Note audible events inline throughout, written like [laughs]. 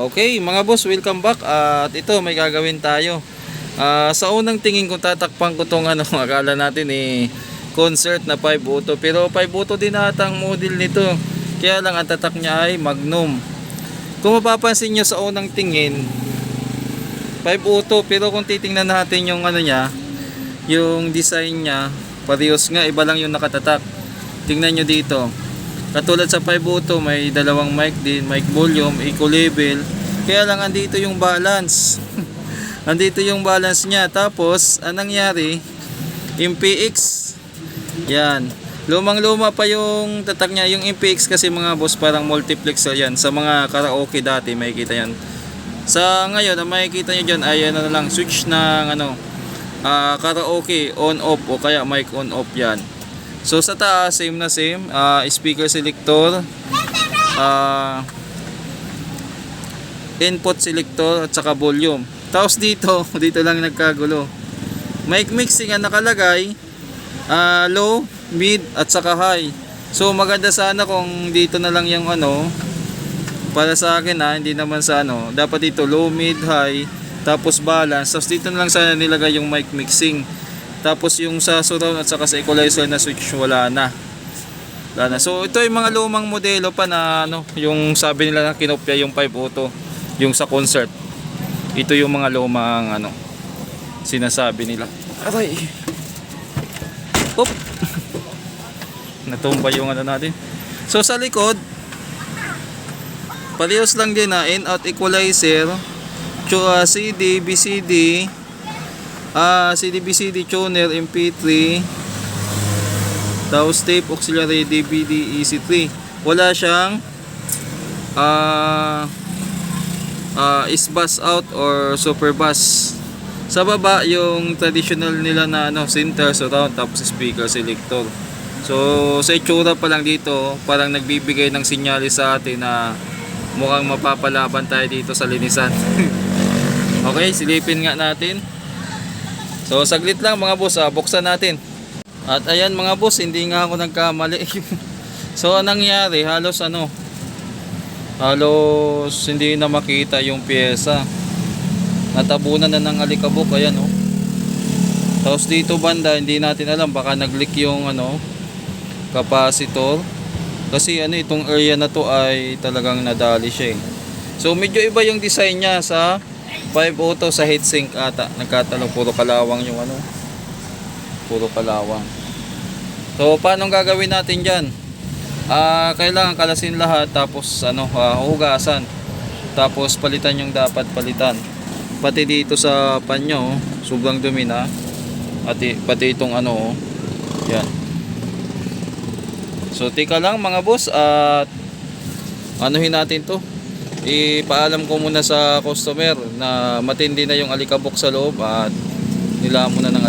Okay, mga boss, welcome back. At ito, may gagawin tayo. Ah, sa unang tingin kung tatakpan ko tong ano, [laughs] akala natin eh concert na 5 auto. Pero 5 auto din ata ang model nito. Kaya lang ang tatak niya ay Magnum. Kung mapapansin nyo sa unang tingin, 5 auto. Pero kung titingnan natin yung ano niya, yung design niya, parehas nga, iba lang yung nakatatak. Tingnan nyo dito. Katulad sa 5 auto, may dalawang mic din, mic volume, eco level. Kaya lang andito yung balance. [laughs] andito yung balance niya. Tapos, anong nangyari? Yung PX. Yan. Lumang-luma pa yung tatak niya. Yung MPX kasi mga boss parang multiplexer yan. Sa mga karaoke dati makikita yan. Sa ngayon, ang makikita nyo dyan ay ano na lang, switch ng ano, ah, karaoke on off o kaya mic on off yan. So sa taas, same na same. Ah, speaker selector. ah, input selector at saka volume. Tapos dito, [laughs] dito lang nagkagulo. Mic mixing ang nakalagay. ah, low, mid at saka high. So maganda sana kung dito na lang yung ano para sa akin ha, hindi naman sa ano. Dapat dito low, mid, high, tapos balance. Tapos dito na lang sana nilagay yung mic mixing. Tapos yung sa surround at saka sa equalizer na switch wala na. Wala na. So ito yung mga lumang modelo pa na ano, yung sabi nila na kinopya yung 5 auto, yung sa concert. Ito yung mga lumang ano sinasabi nila. Aray. Oop. Natumba yung ano natin. So sa likod, parehas lang din na in out equalizer, ah, CD, BCD, ah CD, BCD tuner, MP3, tapos tape auxiliary DVD EC3. Wala siyang ah ah is bus out or super bus. Sa baba yung traditional nila na ano center surround tapos speaker selector. So sa itsura pa lang dito parang nagbibigay ng sinyalis sa atin na mukhang mapapalaban tayo dito sa linisan. [laughs] okay, silipin nga natin. So saglit lang mga boss, ah, buksan natin. At ayan mga boss, hindi nga ako nagkamali. [laughs] so anong nangyari? Halos ano, halos hindi na makita yung pyesa. Natabunan na ng alikabok, ayan oh. Tapos dito banda, hindi natin alam, baka nag-leak yung ano, capacitor. Kasi ano itong area na to ay talagang nadali siya eh. So medyo iba yung design niya sa 5 auto sa heatsink ata. Nagkatalo puro kalawang yung ano. Puro kalawang. So paano gagawin natin diyan? Ah, kailangan kalasin lahat tapos ano, ah, hugasan. Tapos palitan yung dapat palitan. Pati dito sa panyo, oh, sobrang dumi na. At pati itong ano, oh. yan. So tika lang mga boss at anuhin natin to. Ipaalam ko muna sa customer na matindi na yung alikabok sa loob at nilamon na ng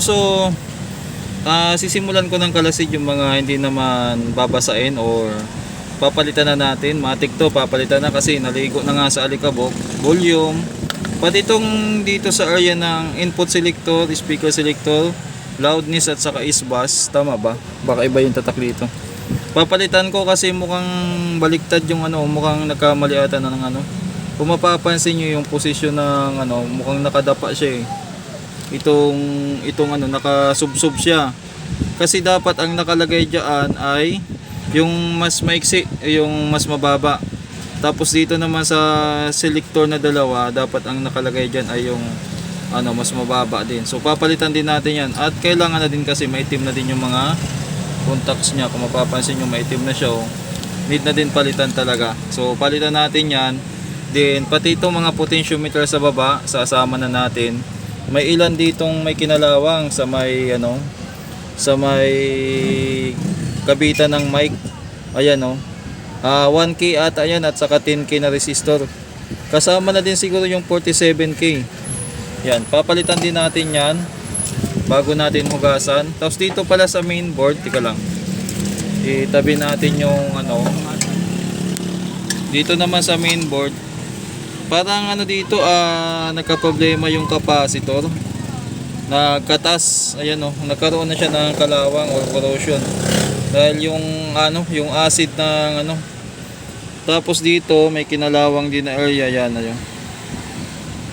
so ah, sisimulan ko ng kalasid yung mga hindi naman babasain or papalitan na natin. Matik to, papalitan na kasi naligo na nga sa alikabok. Volume. Pati itong dito sa area ng input selector, speaker selector, loudness at saka is bass. Tama ba? Baka iba yung tatak dito. Papalitan ko kasi mukhang baliktad yung ano, mukhang nagkamali ata na ng ano. Kung mapapansin nyo yung posisyon ng ano, mukhang nakadapa siya eh. Itong, itong ano, nakasubsob siya. Kasi dapat ang nakalagay diyan ay yung mas maiksi, yung mas mababa. Tapos dito naman sa selector na dalawa, dapat ang nakalagay diyan ay yung ano, mas mababa din. So papalitan din natin 'yan. At kailangan na din kasi maitim na din yung mga contacts niya. Kung mapapansin nyo maitim na siya, oh. need na din palitan talaga. So palitan natin 'yan. Then pati itong mga potentiometer sa baba, sasama na natin. May ilan ditong may kinalawang sa may ano, sa may kabitan ng mic. Ayan oh. Ah, 1K ata yan at saka 10K na resistor. Kasama na din siguro yung 47K. Yan, papalitan din natin yan bago natin hugasan. Tapos dito pala sa main board, tika lang. Itabi natin yung ano. Dito naman sa main board, parang ano dito ah nagka-problema yung capacitor. Nagkatas, ayan oh, nagkaroon na siya ng kalawang or corrosion. Dahil yung ano, yung acid ng ano. Tapos dito may kinalawang din na area yan ayun.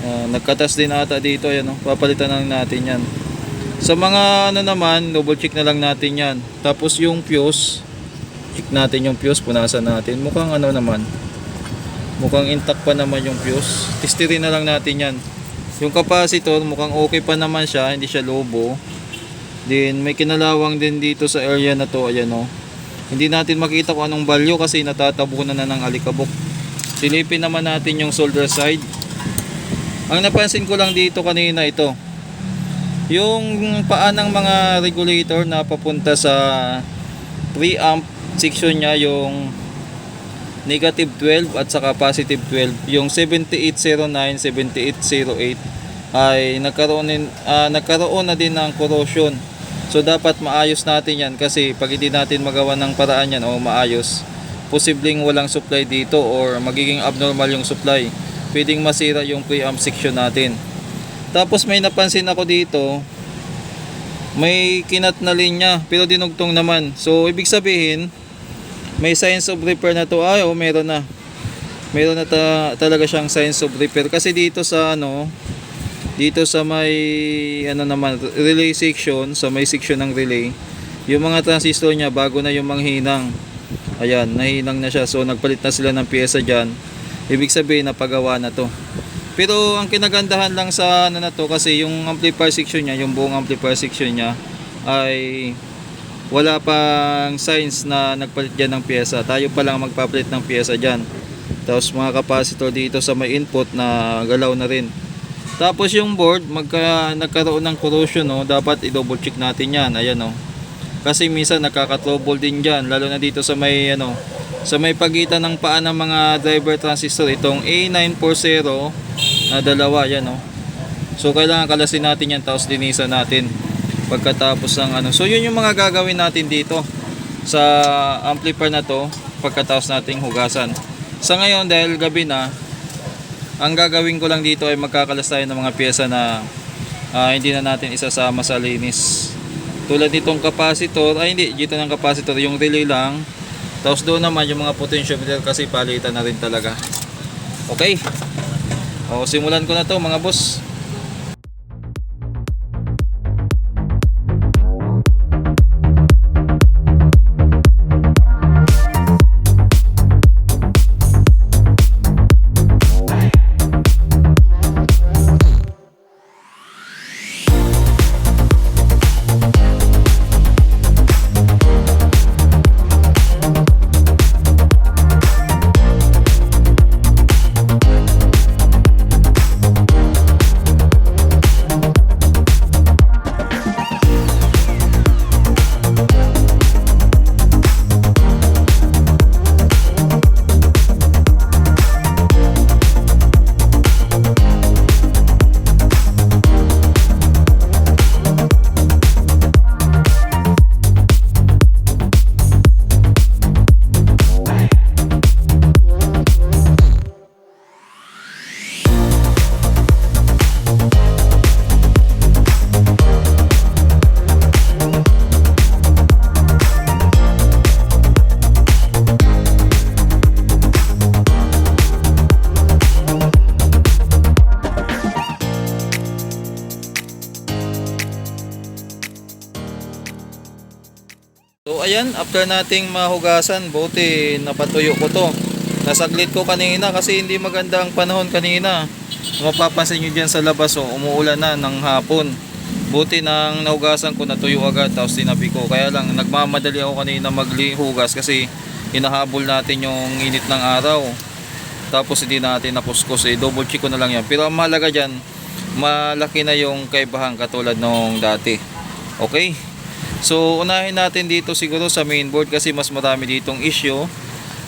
Ah, nagkatas din ata dito ayan oh. Papalitan lang natin 'yan. Sa mga ano naman, double check na lang natin 'yan. Tapos yung fuse, check natin yung fuse, punasan natin. Mukhang ano naman. Mukhang intact pa naman yung fuse. Testirin na lang natin 'yan. Yung capacitor, mukhang okay pa naman siya, hindi siya lobo. Then may kinalawang din dito sa area na to, ayan oh. Hindi natin makita kung anong value kasi natatabunan na ng alikabok. Silipin naman natin yung solder side. Ang napansin ko lang dito kanina ito. Yung paa ng mga regulator na papunta sa preamp section niya yung negative 12 at saka positive 12. Yung 7809, 7808 ay nagkaroon, din, ah, nagkaroon na din ng corrosion. So dapat maayos natin yan kasi pag hindi natin magawa ng paraan yan o maayos, posibleng walang supply dito or magiging abnormal yung supply. Pwedeng masira yung preamp section natin. Tapos may napansin ako dito, may kinat na linya pero dinugtong naman. So ibig sabihin, may signs of repair na to. Ay, oh, meron na. Meron na ta- talaga siyang signs of repair. Kasi dito sa ano, dito sa may ano naman relay section sa may section ng relay yung mga transistor niya bago na yung manghinang. Ayan nahinang na siya. So nagpalit na sila ng pyesa dyan. Ibig sabihin napagawa na to. Pero ang kinagandahan lang sa ano na to kasi yung amplifier section niya yung buong amplifier section niya ay wala pang signs na nagpalit dyan ng pyesa tayo pa lang magpapalit ng pyesa dyan tapos mga capacitor dito sa may input na galaw na rin tapos yung board, magka, nagkaroon ng corrosion, no, dapat i-double check natin yan. Ayan, no. Kasi minsan nakaka-trouble din dyan, lalo na dito sa may, ano, sa may pagitan ng paa ng mga driver transistor, itong A940 na dalawa, yan, no. So, kailangan kalasin natin yan, tapos linisan natin pagkatapos ng ano. So, yun yung mga gagawin natin dito sa amplifier na to pagkatapos nating hugasan. Sa ngayon, dahil gabi na, ang gagawin ko lang dito ay magkakalas tayo ng mga pyesa na ah, hindi na natin isasama sa linis. Tulad nitong capacitor ay hindi dito ng capacitor yung relay lang. Tapos doon naman yung mga potentiometer kasi palitan na rin talaga. Okay. O simulan ko na to mga boss after nating mahugasan, buti napatuyo ko to. Nasaglit ko kanina kasi hindi maganda ang panahon kanina. Mapapansin nyo dyan sa labas, oh, umuulan na ng hapon. Buti nang nahugasan ko, natuyo agad, tapos tinabi ko. Kaya lang, nagmamadali ako kanina maglihugas kasi hinahabol natin yung init ng araw. Tapos hindi natin nakuskus, eh, double check ko na lang yan. Pero ang mahalaga dyan, malaki na yung kaibahan katulad nung dati. Okay? So, unahin natin dito siguro sa mainboard kasi mas marami ditong issue.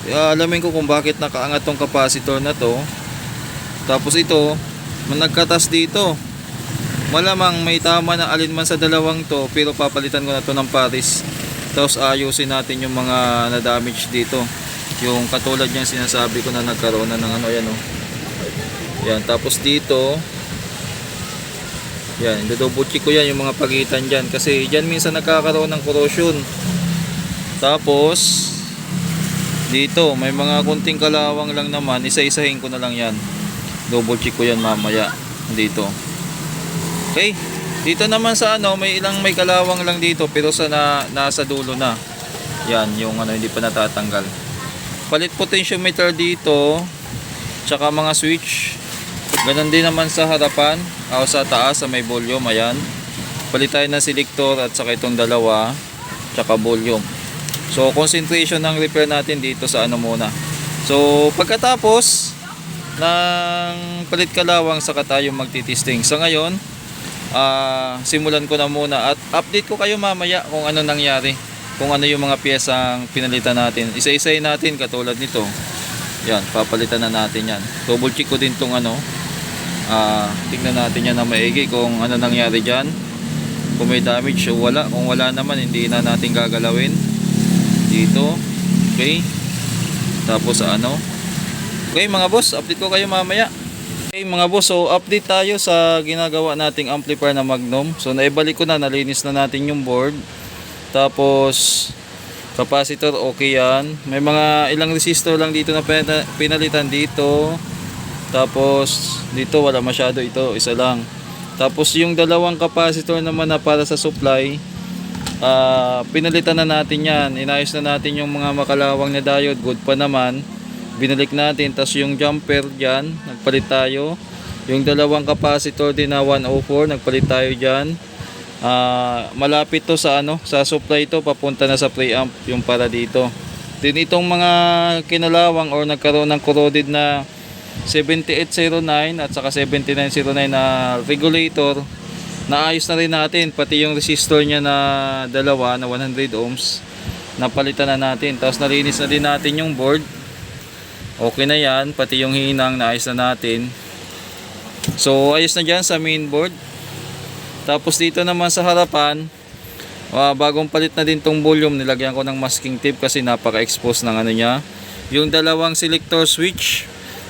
Uh, alamin ko kung bakit nakaangat tong capacitor na to. Tapos ito, nagkatas dito. Malamang may tama na alinman sa dalawang to pero papalitan ko na to ng paris. Tapos ayusin natin yung mga na-damage dito. Yung katulad niyan sinasabi ko na nagkaroon na ng ano yan oh. Yan, tapos dito yan, double check ko yan yung mga pagitan dyan kasi dyan minsan nagkakaroon ng corrosion. Tapos dito may mga kunting kalawang lang naman, isa-isahin ko na lang yan. Double check ko yan mamaya dito. Okay? Dito naman sa ano, may ilang may kalawang lang dito pero sa na, nasa dulo na. Yan, yung ano hindi pa natatanggal. Palit potentiometer dito, tsaka mga switch. Ganon din naman sa harapan, o sa taas sa may volume, ayan. Palit tayo ng selector at saka itong dalawa, tsaka volume. So, concentration ng repair natin dito sa ano muna. So, pagkatapos ng palit kalawang saka tayo magtitisting. Sa ngayon, ah, simulan ko na muna at update ko kayo mamaya kung ano nangyari. Kung ano yung mga piyesang pinalitan natin. Isa-isay natin katulad nito. Yan, papalitan na natin yan. Double check ko din tong ano. Ah, tingnan natin yan na maigi kung ano nangyari dyan. Kung may damage o wala. Kung wala naman, hindi na natin gagalawin. Dito. Okay. Tapos ano. Okay mga boss, update ko kayo mamaya. Okay mga boss, so update tayo sa ginagawa nating amplifier na Magnum. So naibalik ko na, nalinis na natin yung board. Tapos capacitor okay yan. May mga ilang resistor lang dito na pina- pinalitan dito. Tapos dito wala masyado ito, isa lang. Tapos yung dalawang capacitor naman na para sa supply, ah, pinalitan na natin yan. Inayos na natin yung mga makalawang na diode, good pa naman. Binalik natin, tapos yung jumper dyan, nagpalit tayo. Yung dalawang capacitor din na 104, nagpalit tayo dyan. Ah, malapit to sa ano, sa supply to papunta na sa preamp yung para dito. Din itong mga kinalawang or nagkaroon ng corroded na 7809 at saka 7909 na regulator. Naayos na rin natin pati yung resistor niya na dalawa na 100 ohms. Napalitan na natin. Tapos nalinis na din natin yung board. Okay na yan pati yung hinang naayos na natin. So ayos na dyan sa main board. Tapos dito naman sa harapan ah, bagong palit na din tong volume. Nilagyan ko ng masking tape kasi napaka-expose ng ano niya. Yung dalawang selector switch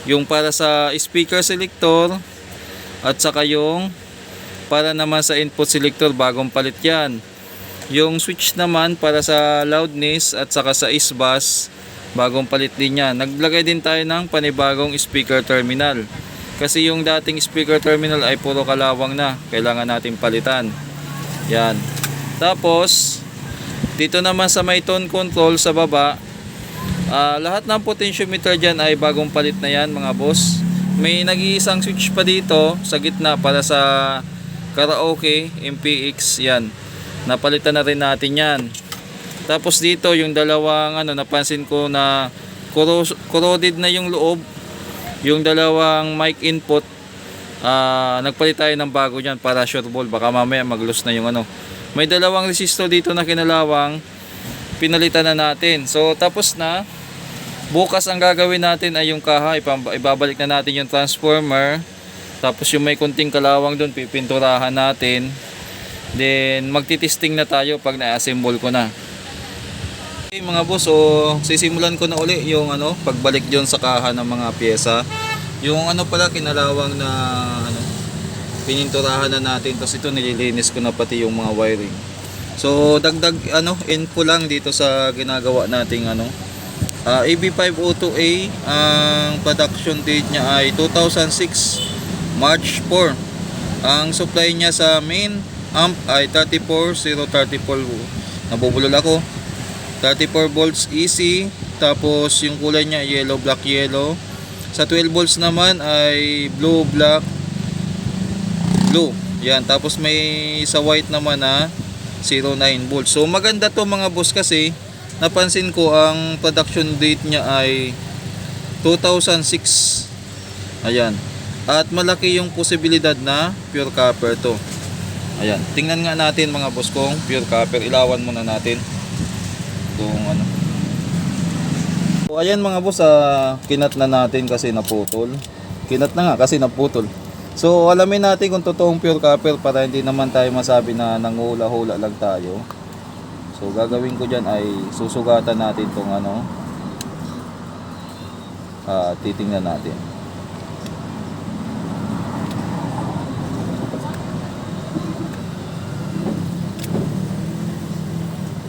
yung para sa speaker selector at saka yung para naman sa input selector bagong palit yan. Yung switch naman para sa loudness at saka sa S-bus bagong palit din yan. Naglagay din tayo ng panibagong speaker terminal. Kasi yung dating speaker terminal ay puro kalawang na. Kailangan natin palitan. Yan. Tapos dito naman sa may tone control sa baba Ah, lahat ng potentiometer dyan ay bagong palit na yan mga boss. May nag-iisang switch pa dito sa gitna para sa karaoke, MPX, yan. Napalitan na rin natin yan. Tapos dito yung dalawang ano napansin ko na corroded na yung loob. Yung dalawang mic input ah nagpalit tayo ng bago dyan para sure ball baka mamaya mag-loss na yung ano. May dalawang resistor dito na kinalawang pinalitan na natin. So tapos na bukas ang gagawin natin ay yung kaha ibabalik na natin yung transformer. Tapos yung may kunting kalawang doon pipinturahan natin. Then magtitesting na tayo pag na-assemble ko na. Okay mga boss so sisimulan ko na uli yung ano pagbalik diyon sa kaha ng mga pyesa. Yung ano pala kinalawang na ano pininturahan na natin. Tapos ito nililinis ko na pati yung mga wiring. So dagdag ano info lang dito sa ginagawa nating ano Ah, AB502A, ang production date niya ay 2006 March 4. Ang supply niya sa main amp ay 34034. Nabubulol ako. 34 volts easy. Tapos yung kulay niya yellow, black, yellow. Sa 12 volts naman ay blue, black, blue. Yan. Tapos may sa white naman na 09 volts. So maganda to mga boss kasi napansin ko ang production date niya ay 2006. Ayan. At malaki yung posibilidad na pure copper to. Ayan. Tingnan nga natin mga boss kung pure copper. Ilawan muna natin. Kung ano. So, ayan mga boss, ah, kinat na natin kasi naputol. Kinat na nga kasi naputol. So alamin natin kung totoong pure copper para hindi naman tayo masabi na nangula-hula lang tayo. So gagawin ko dyan ay susugatan natin tong ano. Ah, titingnan natin.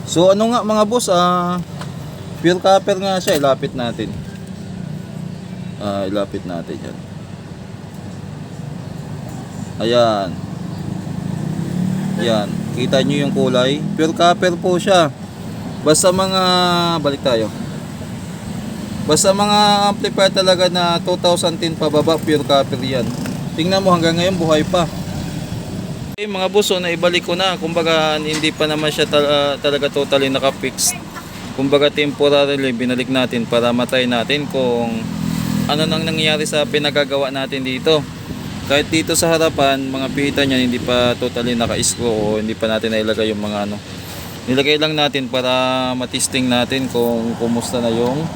So ano nga mga boss, ah pure copper nga siya, ilapit natin. Ah, ilapit natin 'yan. Ayan. Yan, kita nyo yung kulay. Pure copper po siya. Basta mga balik tayo. Basta mga amplifier talaga na 2010 pababa, pure copper yan. Tingnan mo hanggang ngayon buhay pa. Okay, mga buso na ibalik ko na. Kumbaga hindi pa naman siya tal- ah, talaga totally naka-fixed. Kumbaga temporarily binalik natin para matay natin kung ano nang nangyayari sa pinagagawa natin dito. Kahit dito sa harapan, mga pita niya hindi pa totally naka-screw o hindi pa natin nailagay yung mga ano. Nilagay lang natin para matisting natin kung kumusta na yung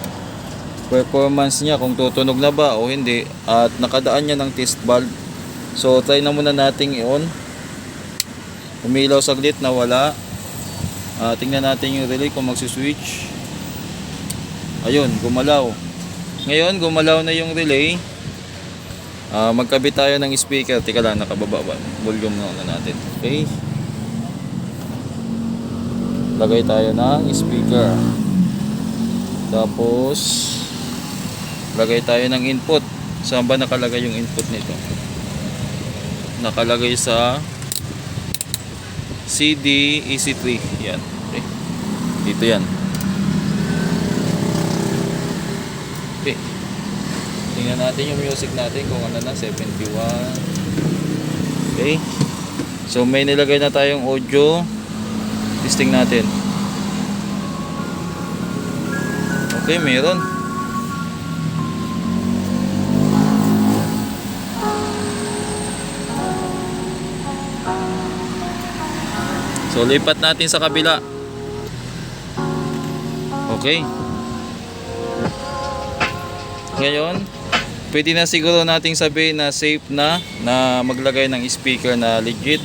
performance niya, kung tutunog na ba o hindi. At nakadaan niya ng test valve. So try na muna nating i-on. Umilaw saglit na wala. Ah, tingnan natin yung relay kung magsiswitch. Ayun, gumalaw. Ngayon, gumalaw na yung relay. Ah, magkabit tayo ng speaker. Tika lang, nakababa ba? Volume na natin. Okay. Lagay tayo ng speaker. Tapos, lagay tayo ng input. Saan ba nakalagay yung input nito? Nakalagay sa CD EC3. Yan. Okay. Dito yan. Okay. Tingnan natin yung music natin kung ano na 71. Okay. So may nilagay na tayong audio. Testing natin. Okay, meron. So lipat natin sa kabila. Okay. Ngayon, pwede na siguro nating sabihin na safe na na maglagay ng speaker na legit.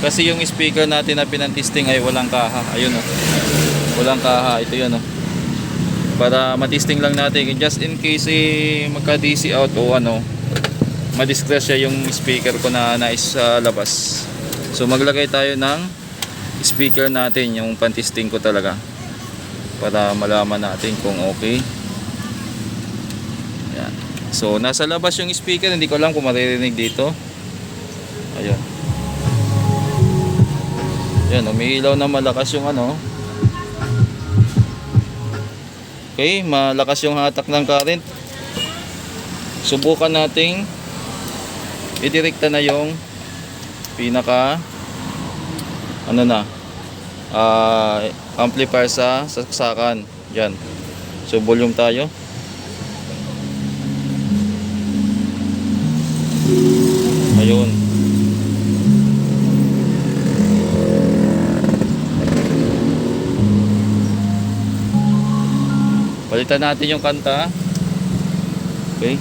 Kasi yung speaker natin na pinantisting ay walang kaha. Ayun oh. Walang kaha. Ito yun oh. Para matisting lang natin. Just in case eh, magka DC out o ano, madiscress siya yung speaker ko na nais sa labas. So maglagay tayo ng speaker natin, yung pantisting ko talaga. Para malaman natin kung okay. So, nasa labas yung speaker. Hindi ko alam kung maririnig dito. Ayun. Yan, umiilaw na malakas yung ano. Okay, malakas yung hatak ng current. Subukan nating idirekta na yung pinaka ano na ah, amplifier sa saksakan. Yan. So, volume tayo. Ayun. Palitan natin yung kanta. Okay.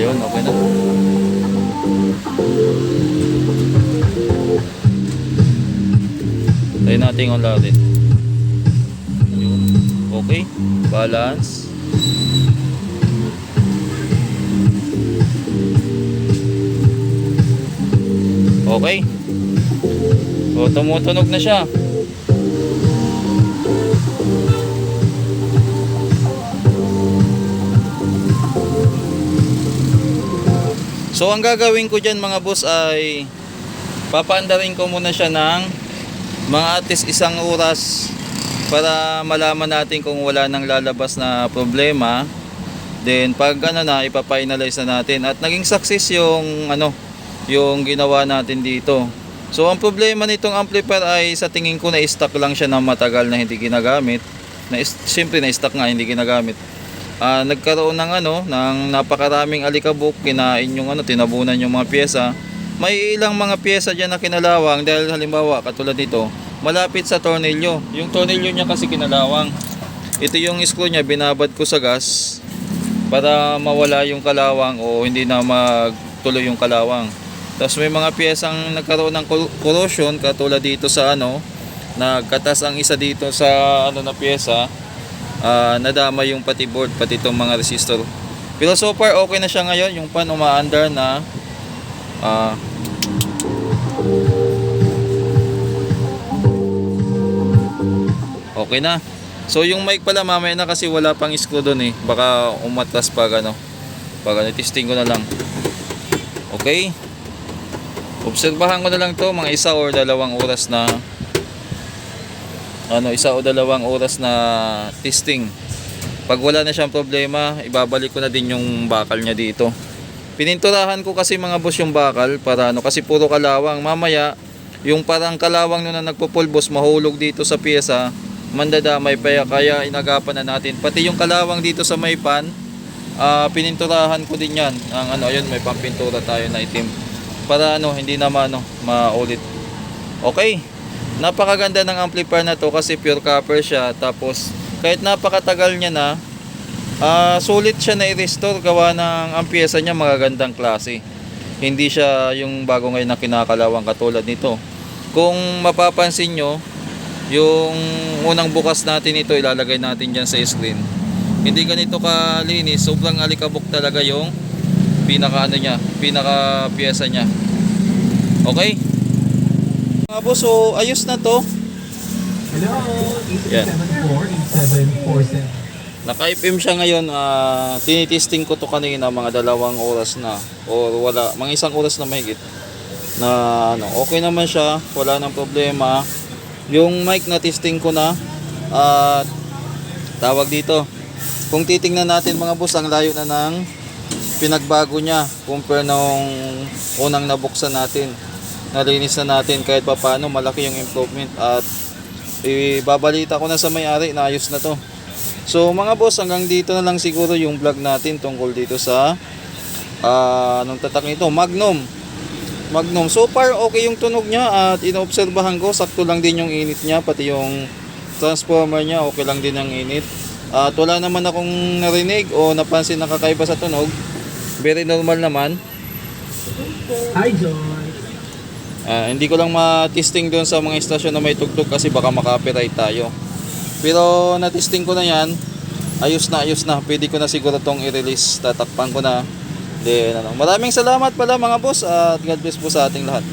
Ayun, okay na. Tayo natin natin. Ayun. Okay. Balance. Okay. O, tumutunog na siya. So, ang gagawin ko dyan mga boss ay papaandarin ko muna siya ng mga atis isang oras para malaman natin kung wala nang lalabas na problema. Then pag ano na ipa-finalize na natin at naging success yung ano yung ginawa natin dito. So ang problema nitong amplifier ay sa tingin ko na stock lang siya na matagal na hindi ginagamit. Na siyempre na stock nga hindi ginagamit. Ah, nagkaroon ng ano ng napakaraming alikabok, kinain yung ano tinabunan yung mga pyesa. May ilang mga pyesa diyan na kinalawang dahil halimbawa katulad nito, malapit sa tornilyo. Yung tornilyo niya kasi kinalawang. Ito yung screw niya binabad ko sa gas para mawala yung kalawang o hindi na magtuloy yung kalawang. Tapos may mga piyesang nagkaroon ng cor- corrosion katulad dito sa ano, nagkatas ang isa dito sa ano na piyesa, ah, nadama yung pati board, pati itong mga resistor. Pero so far okay na siya ngayon, yung pan umaandar na ah, Okay na. So yung mic pala mamaya na kasi wala pang screw doon eh. Baka umatras pag ano. Pag ano, testing ko na lang. Okay. Obserbahan ko na lang to mga isa or dalawang oras na ano, isa o dalawang oras na testing. Pag wala na siyang problema, ibabalik ko na din yung bakal niya dito. Pininturahan ko kasi mga boss yung bakal para ano kasi puro kalawang. Mamaya yung parang kalawang nun na nagpupulbos mahulog dito sa pyesa, mandadamay pa kaya inagapan na natin. Pati yung kalawang dito sa may pan, ah, pininturahan ko din yan. Ang ano, ayun may pampintura tayo na itim. Para ano, hindi naman ano, maulit. Okay. Napakaganda ng amplifier na to kasi pure copper siya. Tapos kahit napakatagal niya na, ah, sulit siya na i-restore gawa ng ang pyesa niya magagandang klase. Hindi siya yung bago ngayon na kinakalawang katulad nito. Kung mapapansin nyo, yung unang bukas natin ito ilalagay natin dyan sa screen. Hindi ganito kalinis, sobrang alikabok talaga yung pinaka ano niya, pinaka pyesa niya. Okay? Mga boss, so ayos na to. Hello, Yan. 8747. Naka-FM siya ngayon, ah tinitesting ko to kanina mga dalawang oras na or wala, mga isang oras na mahigit na ano, okay naman siya, wala nang problema. Yung mic na testing ko na at tawag dito. Kung titingnan natin mga boss, ang layo na ng pinagbago niya compare nung unang nabuksan natin. Nalinis na natin kahit pa paano malaki yung improvement at ibabalita ko na sa may-ari na ayos na to. So mga boss, hanggang dito na lang siguro yung vlog natin tungkol dito sa ah anong tatak nito, Magnum. Magnum. So far okay yung tunog niya at inoobserbahan ko sakto lang din yung init niya pati yung transformer niya okay lang din ang init. At wala naman akong narinig o napansin na kakaiba sa tunog. Very normal naman. Hi, Joy. Ah, hindi ko lang ma-testing doon sa mga istasyon na may tugtog kasi baka makapiright tayo. Pero na-testing ko na yan. Ayos na, ayos na. Pwede ko na siguro tong i-release. Tatakpan ko na. Then, ano. Maraming salamat pala mga boss at God bless po sa ating lahat.